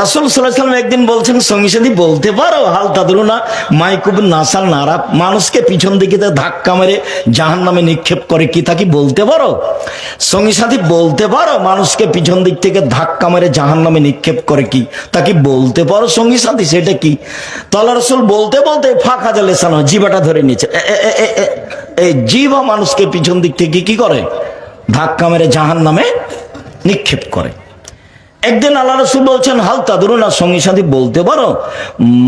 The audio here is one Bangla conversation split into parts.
রাসুল সাল্লাম একদিন বলছেন, সঙ্গী সাথী, বলতে পারো হাল তাদের না। মাইকুব নাসাল নারা মানুষকে পিছন দিকে ধাক্কা মেরে জাহান নামে নিক্ষেপ করে কি তা কি বলতে পারো? সঙ্গী সাথী, বলতে পারো, মানুষকে পিছন দিক থেকে ধাক্কা মেরে জাহান নামে নিক্ষেপ করে কি তা কি বলতে পারো? সঙ্গী সাথী, সেটা কি? তাল্লা রসুল বলতে বলতে ফাঁকা জালে সানো জিবাটা ধরে নিয়েছে। এই জিবা মানুষকে পিছন দিক থেকে কি করে? ধাক্কা মেরে জাহান নামে নিক্ষেপ করে। একদিন আল্লাহ রসুল বলছেন, হাল না সঙ্গী সাথী বলতে পারো,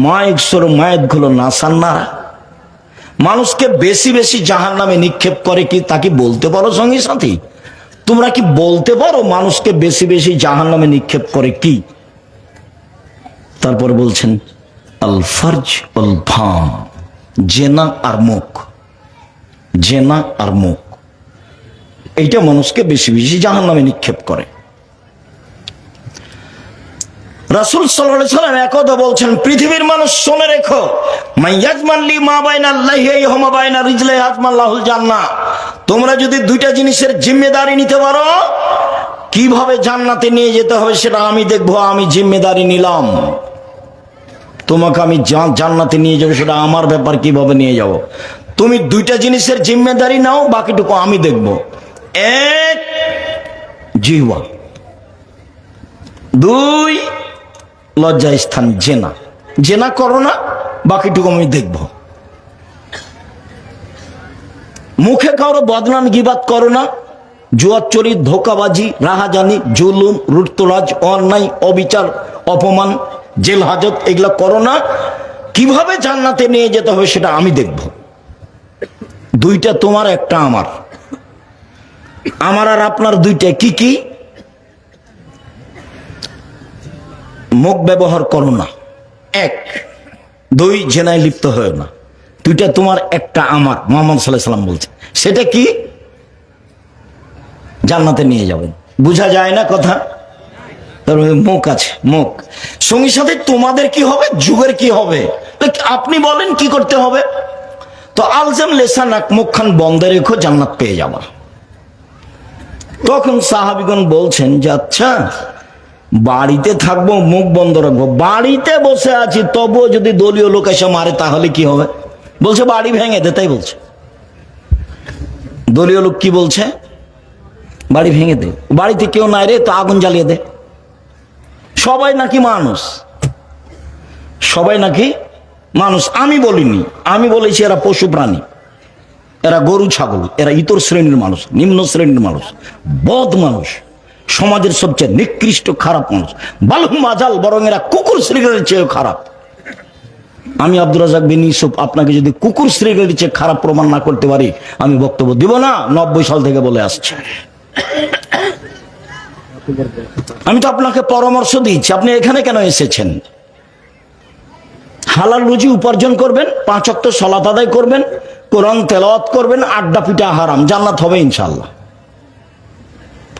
মায়ের সর মায়েরগুলো নাসান না। মানুষকে বেশি বেশি জাহান নামে নিক্ষেপ করে কি তাকে বলতে পারো সঙ্গী সাথী? তোমরা কি বলতে পারো মানুষকে বেশি বেশি জাহান নামে নিক্ষেপ করে কি? তারপর বলছেন, আল ফর্জ আল ভাম জেনা আর মুখ, জেনা আর মুখ। এইটা মানুষকে বেশি বেশি জাহান নামে নিক্ষেপ করে। রাসুল সাল্লাহ সাল্লাম একদা বলছেন, পৃথিবীর মানুষ শুনে রেখো মাইয়াজমাল্লি মা বাইনা আল্লাহি বাইনা রিজলে হাজমাল্লাহুল জান্না তোমরা যদি দুইটা জিনিসের জিম্মেদারি নিতে পারো, কীভাবে জান্নাতে নিয়ে যেতে হবে সেটা আমি দেখব, আমি জিম্মেদারি নিলাম। তোমাকে আমি জান্নাতে নিয়ে যাব, সেটা আমার ব্যাপার, কীভাবে নিয়ে যাব? তুমি দুইটা জিনিসের জিম্মেদারি নাও, বাকিটুকু আমি দেখব। এক, জিহ্বা। দুই লজ্জা স্থান জেনা। জেনা করো না, বাকিটুকু আমি দেখব। মুখে কারও বদনাম গিবাদ করো না। জুয়াচরি ধোকাবাজি, রাহাজানি, জুলুম রুটতরাজ অন্যায়, অবিচার, অপমান, জেল হাজত, এগুলা করো না। কীভাবে জান্নাতে নিয়ে যেতে হবে সেটা আমি দেখব। দুইটা তোমার, একটা আমার। আমার আর আপনার দুইটা কি কি? মুখ ব্যবহার করো না। এক, দুই, জেনায় লিপ্ত হয়ে না। দুইটা তোমার, একটা আমার, মোহাম্মদ সাল্লাহ সাল্লাম বলছে। সেটা কি? জান্নাতে নিয়ে যাবেন। বোঝা যায় না কথা? তারপরে মুখ আছে, মুখ। সঙ্গী সাথে তোমাদের কি হবে? যুগের কি হবে? আপনি বলেন কি করতে হবে? তো আলজাম লেসান এক মুখখান বন্ধ রেখো, জান্নাত পেয়ে যাবা। তখন সাহাবিগণ বলছেন যে আচ্ছা বাড়িতে থাকব, মুখ বন্ধ রাখব। বাড়িতে বসে আছি, তবুও যদি দলীয় লোক এসে মারে, তাহলে কি হবে? বলছে, বাড়ি ভেঙে দে, তাই বলছে। দলীয় লোক কি বলছে? বাড়ি ভেঙে দে। বাড়িতে কেউ নাই রে, তো আগুন জ্বালিয়ে দে। সবাই নাকি মানুষ? সবাই নাকি মানুষ? আমি বলিনি। আমি বলেছি, এরা পশু প্রাণী। এরা গরু, ছাগল। এরা ইতর শ্রেণির মানুষ, নিম্ন শ্রেণির মানুষ, বদ মানুষ। সমাজের সবচেয়ে নিকৃষ্ট খারাপ মানুষ। বালুম মাজাল বরং এরা কুকুর শ্রেণির চেয়েও খারাপ। আমি আব্দুর রাজাক বিন ইউসুফ, আপনাকে যদি কুকুর শ্রেণির চেয়ে খারাপ প্রমাণ না করতে পারি, আমি বক্তব্য দিব না, নব্বই সাল থেকে বলে আসছে। আমি তো আপনাকে পরামর্শ দিচ্ছি আপনি এখানে কেন এসেছেন? হালাল রুজি উপার্জন করবেন, পাঁচ অক্ট সলাত আদায় করবেন, কোরআন তেলাওয়াত করবেন, আড্ডা পিঠা হারাম, জান্নাত হবে ইনশাল্লাহ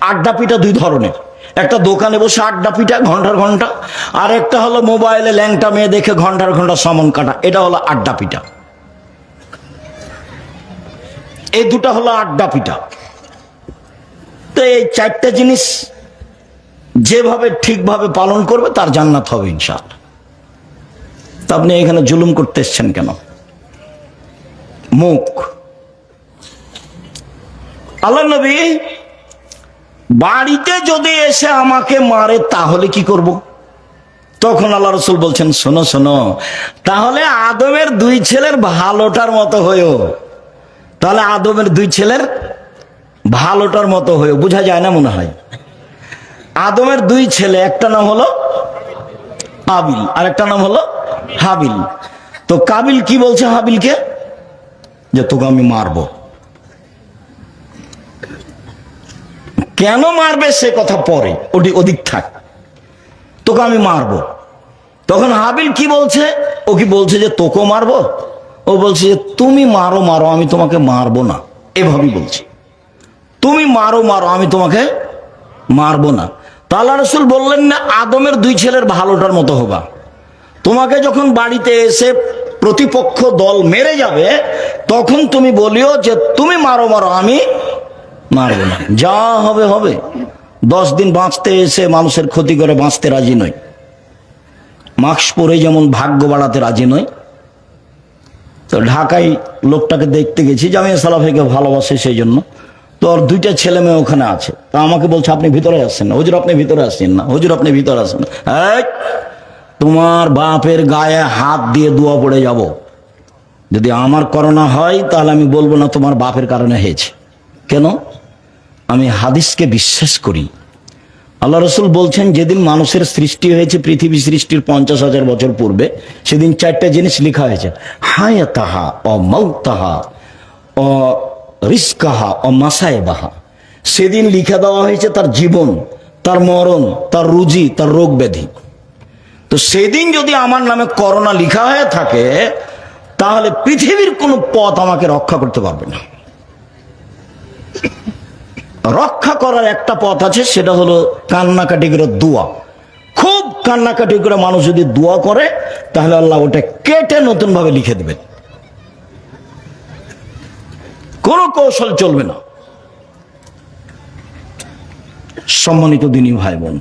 আড্ডা পিঠা দুই ধরনের। একটা দোকানে বসে আড্ডা পিঠা ঘণ্টার ঘণ্টা আর একটা হলো মোবাইলে ল্যাংটা মেয়ে দেখে ঘণ্টার ঘণ্টা সমন কাটা। এটা হলো আড্ডা পিঠা এই দুটা হলো আড্ডা পিঠা তো এই চারটা জিনিস যেভাবে ঠিকভাবে পালন করবে, তার জান্নাত হবে ইনশাআল্লাহ। তা আপনি এখানে জুলুম করতে এসছেন কেন? মুখ। আল্লাহ নবী বাড়িতে যদি এসে আমাকে মারে, তাহলে কি করব? তখন আল্লাহ রসুল বলছেন, শোনো শোনো, তাহলে আদমের দুই ছেলের ভালোটার মতো হয়েও, তাহলে আদমের দুই ছেলের ভালোটার মতো হয়েও, বোঝা যায় না মনে হয়? আদমের দুই ছেলে, একটা নাম হলো কাবিল, আর একটা নাম হলো হাবিল। তো কাবিল কি বলছে হাবিলকে? যে তোকে আমি মারবো। কেন মারবে সে কথা পরে? ওটি অধিক থাক। তোকে আমি মারবো। তখন হাবিল কি বলছে? ও কি বলছে যে তোকে মারবো? ও বলছে যে তুমি মারো মারো, আমি তোমাকে মারবো না। এভাবেই বলছি। তুমি মারো মারো, আমি তোমাকে মারবো না। তাল্লা রসুল বললেন না, আদমের দুই ছেলের ভালোটার মতো হবা। তোমাকে যখন বাড়িতে এসে প্রতিপক্ষ দল মেরে যাবে, তখন তুমি বলিও যে তুমি মারো মারো, আমি মারবো না। যা হবে হবে। দশ দিন বাঁচতে এসে মানুষের ক্ষতি করে বাঁচতে রাজি নয় মাস্ক পরে যেমন ভাগ্য বাড়াতে রাজি নয় তো ঢাকায় লোকটাকে দেখতে গেছি যে জামিয়া সালাফিকে ভালোবাসে সেই জন্য। তো ওর দুইটা ছেলে মেয়ে ওখানে আছে। তা আমাকে বলছে, আপনি ভিতরে আসছেন না। হুজুর, আপনি ভিতরে আসছেন না। হুজুর, আপনি ভিতরে আসছেন না। তোমার বাপের গায়ে হাত দিয়ে দোয়া পড়ে যাব। যদি আমার করোনা হয়, তাহলে আমি বলব না তোমার বাপের কারণে হয়েছে। কেন? আমি হাদিসকে বিশ্বাস করি। আল্লাহ রসুল বলছেন, যেদিন মানুষের সৃষ্টি হয়েছে, পৃথিবী সৃষ্টির পঞ্চাশ হাজার বছর পূর্বে, সেদিন চারটা জিনিস লেখা হয়েছে। হায় তাহা অ মৌ তাহা অ রিস্কাহা অ মাসায় বাহা সেদিন লিখে দেওয়া হয়েছে তার জীবন, তার মরণ, তার রুজি, তার রোগ ব্যাধি। তো সেদিন যদি আমার নামে করোনা লিখা হয়ে থাকে, তাহলে পৃথিবীর কোনো পথ আমাকে রক্ষা করতে পারবে না। রক্ষা করার একটা পথ আছে, সেটা হলো কান্নাকাটি করে দোয়া। খুব কান্নাকাটি করে মানুষ যদি দোয়া করে, তাহলে আল্লাহ ওটা কেটে নতুন ভাবে লিখে দেবেন। কোনো কৌশল চলবে না। সম্মানিত দিনী ভাই বোন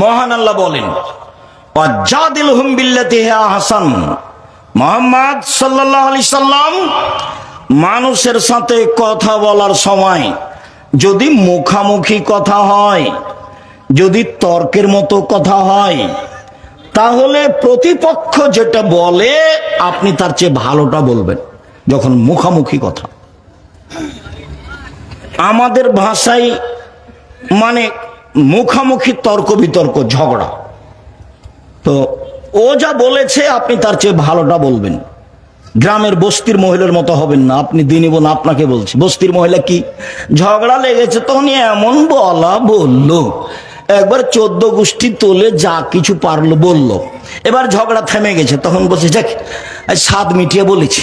মহান আল্লাহ বলেন অজাদিল হুম বিল্লাতি হাসান। মোহাম্মদ সাল্লাহ আলি সাল্লাম মানুষের সাথে কথা বলার সময় যদি মুখামুখি কথা হয়, যদি তর্কের মতো কথা হয়, তাহলে প্রতিপক্ষ যেটা বলে, আপনি তার চেয়ে ভালোটা বলবেন, যখন মুখামুখি কথা। আমাদের ভাষায় মানে মুখামুখি তর্ক বিতর্ক, ঝগড়া। তো ও যা বলেছে, আপনি তার চেয়ে ভালোটা বলবেন। গ্রামের বস্তির মহিলার মতো হবেন না। আপনি দিনই বোন আপনাকে বলছি। বস্তির মহিলা কি? ঝগড়া লেগেছে তখন এমন বলা বলল। একবার চোদ্দ গোষ্ঠী তোলে যা কিছু পারল বলল। এবার ঝগড়া থেমে গেছে। তখন বলছে, যাক স্বাদ মিটিয়ে বলেছি।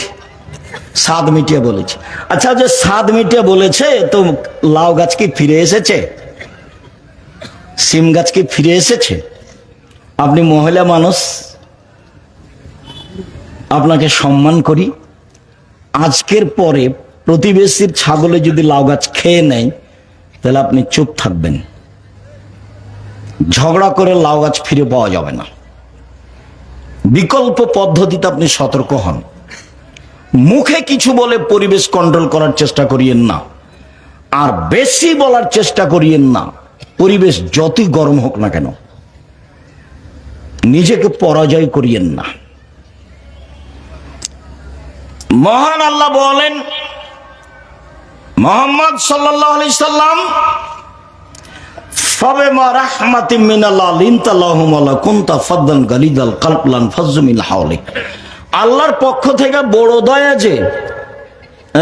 স্বাদ মিটিয়ে বলেছে। আচ্ছা যে স্বাদ মিটিয়ে বলেছে, তো লাউ গাছ কি ফিরে এসেছে? সিম গাছ কি ফিরে এসেছে? আপনি মহিলা মানুষ আপনাকে সম্মান করি। আজকের পরে প্রতিবেশীর ছাগলে যদি লাউ গাছ খেয়ে নেয়, তাহলে আপনি চুপ থাকবেন। ঝগড়া করে লাউ গাছ ফিরে পাওয়া যাবে না। বিকল্প পদ্ধতিতে আপনি সতর্ক হন। মুখে কিছু বলে পরিবেশ কন্ট্রোল করার চেষ্টা করিয়েন না। আর বেশি বলার চেষ্টা করিয়েন না। পরিবেশ যতই গরম হোক না কেন, নিজেকে পরাজয় করিয়েন না। মহান আল্লাহ বলেন, মোহাম্মদ সাল্লাহ আলি সাল্লাম, ফবে মা রাহমাতি মিনাল্লাহ লিনতাল্লাহুম আল্লাহ কুনতা ফাদ্দান গালিদাল কালবলান ফাজমিল হাওলিক। আল্লাহর পক্ষ থেকে বড় দয়া যে,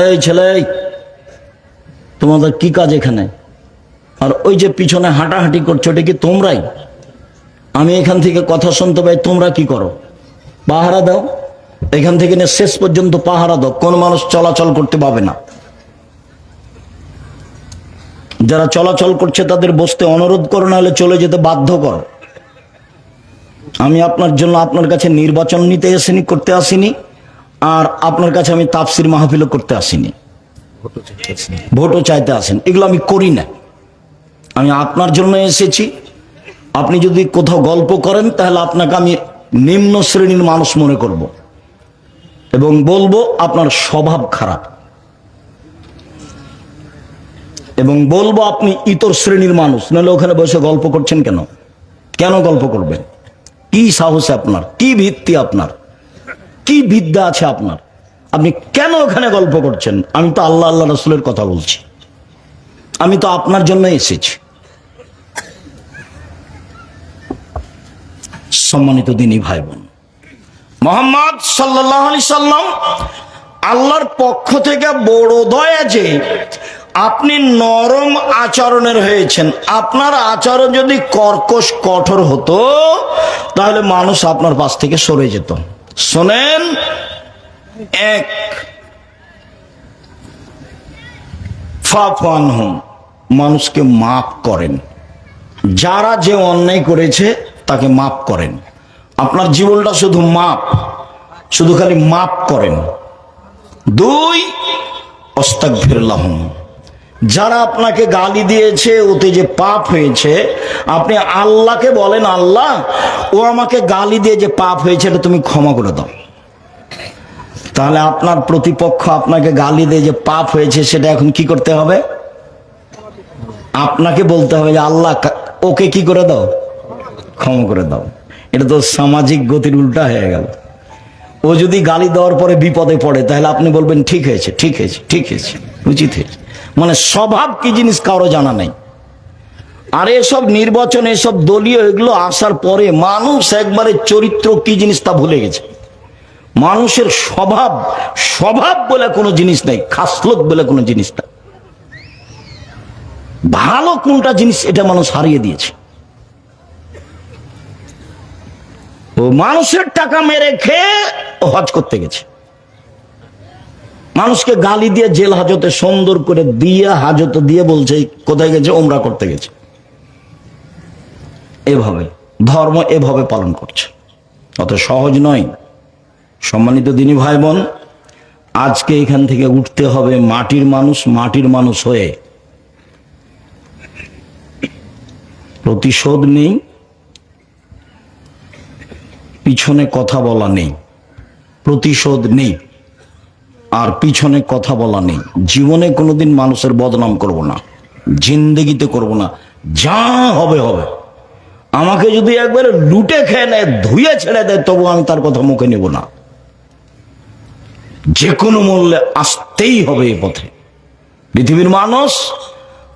এই ছেলে তোমাদের কি কাজ এখানে? আর ওই যে পিছনে হাঁটাহাঁটি করছ, এটা কি তোমরাই? আমি এখান থেকে কথা শুনতে পাই, তোমরা কি করো? পাহারা দাও। এখান থেকে নিয়ে শেষ পর্যন্ত পাহারা দাও। কোন মানুষ চলাচল করতে পাবে না। যারা চলাচল করছে তাদের বসতে অনুরোধ করো না হলে চলে যেতে বাধ্য করো। আমি আপনার জন্য আপনার কাছে নির্বাচন নিতে এসেনি, করতে আসিনি, আর আপনার কাছে আমি তাফসির মাহফিলও করতে আসিনি। ভোটও চাইতে আসেন। এগুলো আমি করি না। আমি আপনার জন্য এসেছি। আপনি যদি কোথাও গল্প করেন, তাহলে আপনাকে আমি নিম্ন শ্রেণির মানুষ মনে করব। এবং বলব আপনার স্বভাব খারাপ। এবং বলব আপনি ইতর শ্রেণির মানুষ, নাহলে ওখানে বসে গল্প করছেন কেন? কেন গল্প করবেন? কি সাহস আপনার? কি ভিত্তি আপনার? কি বিদ্যা আছে আপনার? আপনি কেন ওখানে গল্প করছেন? আমি তো আল্লাহ আল্লাহ রসুলের কথা বলছি। আমি তো আপনার জন্য এসেছি। সম্মানিত দিনী ভাই বোন মোহাম্মদ সাল্লাহ আলি সাল্লাম, আল্লাহর পক্ষ থেকে বড় দয়া যে আপনি নরম আচরণের হয়েছেন। আপনার আচরণ যদি কর্কশ, কঠোর হতো, তাহলে মানুষ আপনার পাশ থেকে সরে যেত। শোনেন, এক ফাফান হুম, মানুষকে মাফ করেন। যারা যে অন্যায় করেছে, তাকে মাফ করেন। আপনার জীবনটা শুধু মাপ, শুধু খালি মাপ করেন। দুই অস্তাক ফিরলাহম যারা আপনাকে গালি দিয়েছে, ওতে যে পাপ হয়েছে, আপনি আল্লাহকে বলেন, আল্লাহ, ও আমাকে গালি দিয়ে যে পাপ হয়েছে, এটা তুমি ক্ষমা করে দাও। তাহলে আপনার প্রতিপক্ষ আপনাকে গালি দিয়ে যে পাপ হয়েছে, সেটা এখন কি করতে হবে? আপনাকে বলতে হবে যে, আল্লাহ ওকে কি করে দাও? ক্ষমা করে দাও। এটা তো সামাজিক গতির উল্টা হয়ে গেল। ও যদি গালি দেওয়ার পরে বিপদে পড়ে, তাহলে আপনি বলবেন, ঠিক হয়েছে ঠিক হয়েছে ঠিক হয়েছে, উচিত হয়েছে। মানে স্বভাব কি জিনিস কারও জানা নেই। আর এসব নির্বাচন, এসব দলীয়, এগুলো আসার পরে মানুষ একবারে চরিত্র কি জিনিস তা ভুলে গেছে। মানুষের স্বভাব স্বভাব বলে কোনো জিনিস নেই, খাসলত বলে কোনো জিনিস নেই ভালো কোনটা জিনিস, এটা মানুষ হারিয়ে দিয়েছে। মানুষের টাকা মেরে খেয়ে হজ করতে গেছে। মানুষকে গালি দিয়ে জেল হাজতে সুন্দর করে দিয়ে, হাজতে দিয়ে বলছে, কোথায় গেছে? ওমরা করতে গেছে। এভাবে, ধর্ম এভাবে পালন করছে। অত সহজ নয়। সম্মানিত দিনী ভাই বোন আজকে এখান থেকে উঠতে হবে মাটির মানুষ মাটির মানুষ হয়ে। প্রতিশোধ নেই। পিছনে কথা বলা নেই, প্রতিশোধ নেই, আর পিছনে কথা বলা নেই। জীবনে কোনোদিন মানুষের বদনাম করব না, জিন্দগিতে করব না, যা হবে হবে। আমাকে যদি একবারে লুটে খেয়ে নেয়, ধুয়ে ছেড়ে দেয়, তবু আমি তার কথা মুখে নেব না। যে কোনো মূল্যে আসতেই হবে এই পথে। পৃথিবীর মানুষ,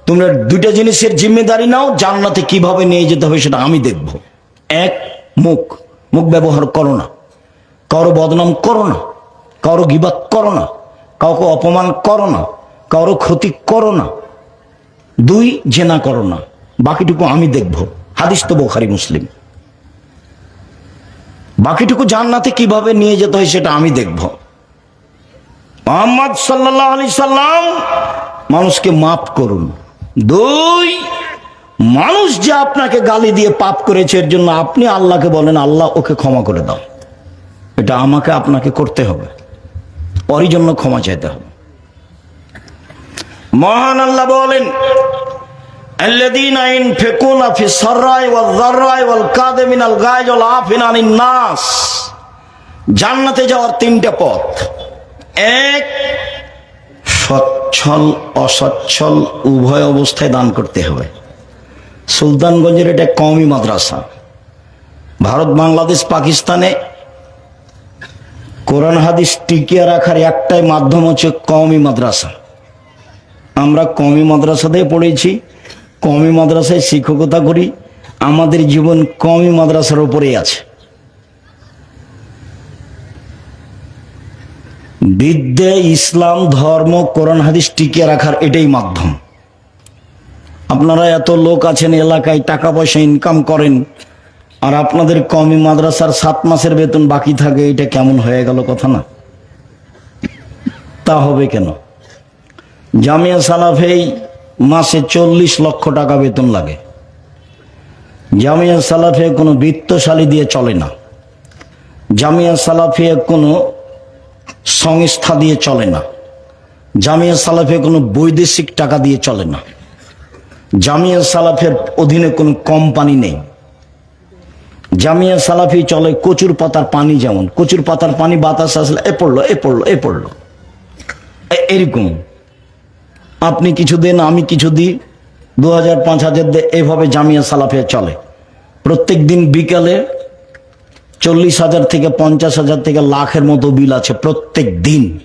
তোমরা দুইটা জিনিসের জিম্মেদারি নাও, জান্নাতে কীভাবে নিয়ে যেতে হবে সেটা আমি দেখব। এক, মুখ। মুখ ব্যবহার করো না। কারও বদনাম করো না। কারও গিবাদ করো না। কাউকে অপমান করো না। কারও ক্ষতি করো না। দুই, জেনা করো না। বাকিটুকু আমি দেখব। হাদিস তো বোখারি মুসলিম। বাকিটুকু জান্নাতে কীভাবে নিয়ে যেতে হয় সেটা আমি দেখব। মোহাম্মদ সাল্লাহ আলি সাল্লাম মানুষকে মাফ করুন। দুই মানুষ যে আপনাকে গালি দিয়ে পাপ করেছে, এর জন্য আপনি আল্লাহকে বলেন, আল্লাহ ওকে ক্ষমা করে দাও। এটা আমাকে আপনাকে করতে হবে। ওরই জন্য ক্ষমা চাইতে হবে। মহান আল্লাহ বলেন জান্নাতে যাওয়ার তিনটে পথ। এক, সচ্ছল, অসচ্ছল, উভয় অবস্থায় দান করতে হবে। সুলতানগঞ্জের এটা কওমি মাদ্রাসা। ভারত, বাংলাদেশ, পাকিস্তানে কোরআন হাদিস টিকিয়ে রাখার একটাই মাধ্যম হচ্ছে কওমি মাদ্রাসা। আমরা কওমি মাদ্রাসাতে পড়েছি, কওমি মাদ্রাসায় শিক্ষকতা করি, আমাদের জীবন কওমি মাদ্রাসার উপরেই আছে। বিদ্যে, ইসলাম, ধর্ম, কোরআন, হাদিস টিকিয়ে রাখার এটাই মাধ্যম। আপনারা এত লোক আছেন এলাকায় টাকা পয়সা ইনকাম করেন, আর আপনাদের কমি মাদ্রাসার সাত মাসের বেতন বাকি থাকে, এটা কেমন হয়ে গেল কথা না? তা হবে কেন? জামিয়া সালাফেই মাসে চল্লিশ লক্ষ টাকা বেতন লাগে। জামিয়া সালাফে কোনো বৃত্তশালী দিয়ে চলে না। জামিয়া সালাফে কোনো সংস্থা দিয়ে চলে না। জামিয়া সালাফে কোনো বৈদেশিক টাকা দিয়ে চলে না। জামিয়া সালাফের অধীনে কোনো কোম্পানি নেই। জামিয়া সালাফি চলে কচুর পাতার পানি যেমন, কচুর পাতার পানি বাতাস আসলে এ পড়ল এ পড়ল এ পড়ল। এরকম। আপনি কিছু দেন আমি কিছু দিই দু হাজার পাঁচ হাজার দে এভাবে জামিয়া সালাফিয়া চলে। প্রত্যেক দিন বিকালে চল্লিশ হাজার থেকে পঞ্চাশ হাজার থেকে লাখের মতো বিল আছে প্রত্যেক দিন।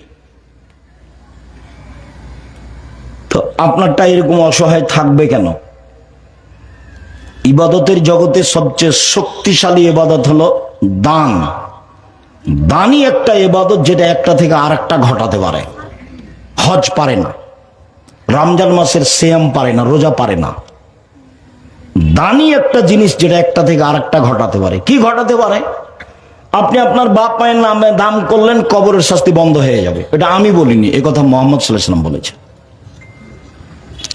তো আপনারটা এরকম অসহায় থাকবে কেন? ইবাদতের জগতের সবচেয়ে শক্তিশালী ইবাদত হলো দান। দানই একটা ইবাদত যেটা একটা থেকে আর একটা ঘটাতে পারে। হজ পারে না। রমজান মাসের সেম পারে না, রোজা পারে না। দানই একটা জিনিস যেটা একটা থেকে আর একটা ঘটাতে পারে। কি ঘটাতে পারে? আপনি আপনার বাপ মায়ের নামে দাম করলেন, কবরের শাস্তি বন্ধ হয়ে যাবে। এটা আমি বলিনি কথা মোহাম্মদ সাল্লাহাম বলেছে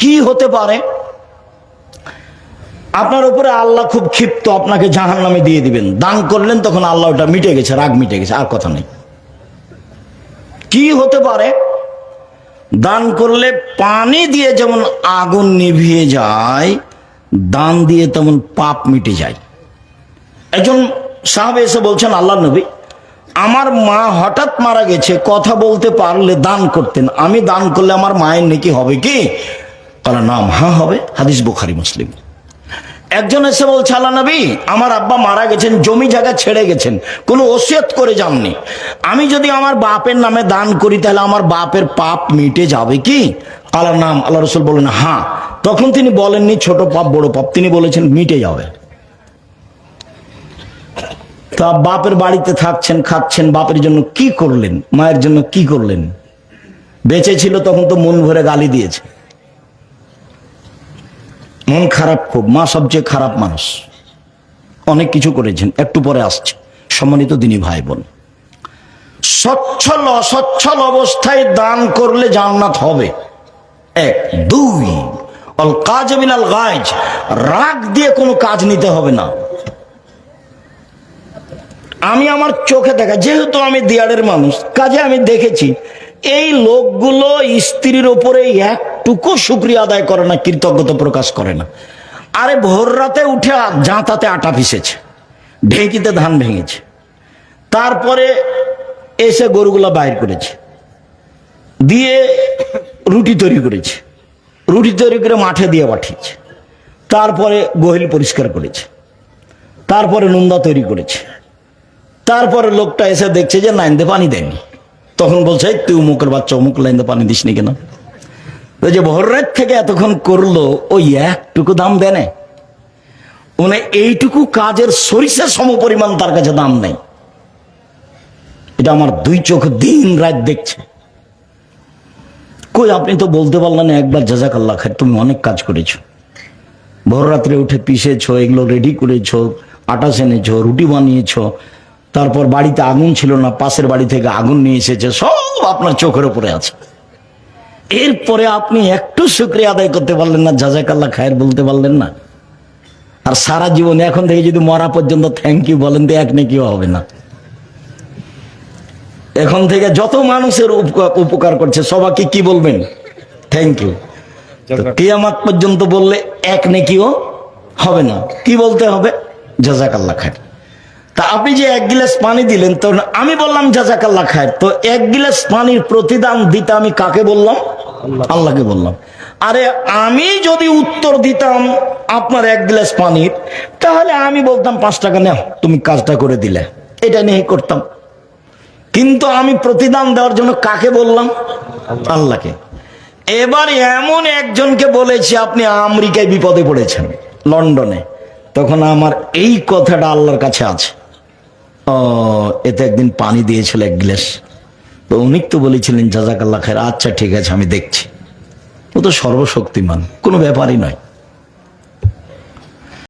কি হতে পারে? আপনার উপরে আল্লাহ খুব ক্ষিপ্ত, আপনাকে জাহান নামে দিয়ে দিবেন। দান করলেন, তখন আল্লাহ ওটা মিটে গেছে, রাগ মিটে গেছে, আর কথা নেই। কি হতে পারে? দান করলে পানি দিয়ে যেমন আগুন নিভিয়ে যায়, দান দিয়ে তেমন পাপ মিটে যায়। একজন সাহাবে এসে বলছেন আল্লাহ নবী, আমার মা হঠাৎ মারা গেছে, কথা বলতে পারলে দান করতেন। আমি দান করলে আমার মায়ের নাকি হবে কি? তারা নাম হ্যাঁ হবে হাদিস বুখারি, মুসলিম। একজন এসে বলছে, আল্লাহ নবী, আমার আব্বা মারা গেছেন, জমি জায়গা ছেড়ে গেছেন, কোনো ওসিয়ত করে যাননি। আমি যদি আমার বাপের নামে দান করি, তাহলে আমার বাপের পাপ মিটে যাবে কি? আল্লাহর নাম, আল্লাহ রসুল বলেন হ্যাঁ তখন তিনি বলেননি, ছোট পাপ, বড় পাপ। তিনি বলেছেন, মিটে যাবে। তা বাপের বাড়িতে থাকছেন, খাচ্ছেন, বাপের জন্য কি করলেন, মায়ের জন্য কি করলেন? বেঁচে ছিল তখন তো মন ভরে গালি দিয়েছে। মন খারাপ খুব, মা সবচেয়ে খারাপ মানুষ। অনেক কিছু করেছেন, একটু পরে আসছে। সম্মানিত দিনী ভাই বোন সচ্ছল অসচ্ছল অবস্থায় দান করলে জান্নাত হবে। এক, দুই, অল কাজ মিনাল গাইজ, রাগ দিয়ে কোনো কাজ নিতে হবে না। আমি আমার চোখে দেখা, যেহেতু আমি দিয়ারের মানুষ, কাজে আমি দেখেছি এই লোকগুলো স্ত্রীর ওপরে একটুকু শুক্রিয়া আদায় করে না, কৃতজ্ঞতা প্রকাশ করে না। আরে ভোর রাতে উঠে জাঁতাতে আটা পিসেছে ঢেঁকিতে ধান ভেঙেছে। তারপরে এসে গরুগুলা বাইর করেছে, দিয়ে রুটি তৈরি করেছে, রুটি তৈরি করে মাঠে দিয়ে পাঠিয়েছে। তারপরে গহিল পরিষ্কার করেছে, তারপরে নুন্দা তৈরি করেছে। তারপরে লোকটা এসে দেখছে যে লাইনতে পানি দেয়নি। তখন বলছে তুই মুখের বাচ্চা অমুক লাইনতে পানি দিসনি কেন? তো যে ভোর রাত থেকে এতক্ষণ করল, ওই একটুকু দাম দেনে মানে এইটুকু কাজের সরিষার সম পরিমাণ তার কাছে দাম নেই। এটা আমার দুই চোখ দিন রাত দেখছে। কই, আপনি তো বলতে পারলেন না, একবার জাজাকাল্লা খায় তুমি অনেক কাজ করেছ। ভোর রাত্রে উঠে পিষেছো, এগুলো রেডি করেছ, আটা সেনেছ, রুটি বানিয়েছো তারপর বাড়িতে আগুন ছিল না পাশের বাড়ি থেকে আগুন নিয়ে এসেছে সব আপনার চোখের উপরে আছে। এরপরে আপনি একটু শুক্রিয়া আদায় করতে পারলেন না জাজাকাল্লা খায়ের বলতে পারলেন না। আর সারা জীবন এখন থেকে যদি মরা পর্যন্ত থ্যাংক ইউ বলেন তো এক নাকিও হবে না। এখন থেকে যত মানুষের উপকার- উপকার করছে সবাইকে কি বলবেন? থ্যাংক ইউ কিয়ামাত পর্যন্ত বললে এক নেকিও হবে না। কি বলতে হবে? জাজাকাল্লা খায় তা আপনি যে এক গিলাস পানি দিলেন তো আমি বললাম জাজাকাল্লা খায় তো এক গিলাস পানির প্রতিদান দিতে আমি কাকে বললাম? আল্লাহকে। বললাম। আরে আমি যদি উত্তর দিতাম আপনার এক গ্লাস পানির তাহলে আমি বলতাম পাঁচ টাকা নেও তুমি কাজটা করে দিলে। এটা নিয়ে করতাম। কিন্তু আমি প্রতিদান দেওয়ার জন্য কাকে বললাম? আল্লাহকে। এবার এমন একজনকে বলেছি আপনি আমেরিকায় বিপদে পড়েছেন লন্ডনে। তখন আমার এই কথাটা আল্লাহর কাছে আছে। ও এতে একদিন পানি দিয়েছিল এক গ্লাস। তো উনি তো বলেছিলেন জাজাকাল্লা খায়ের আচ্ছা ঠিক আছে, আমি দেখছি। ও তো সর্বশক্তিমান, কোনো ব্যাপারই নয়।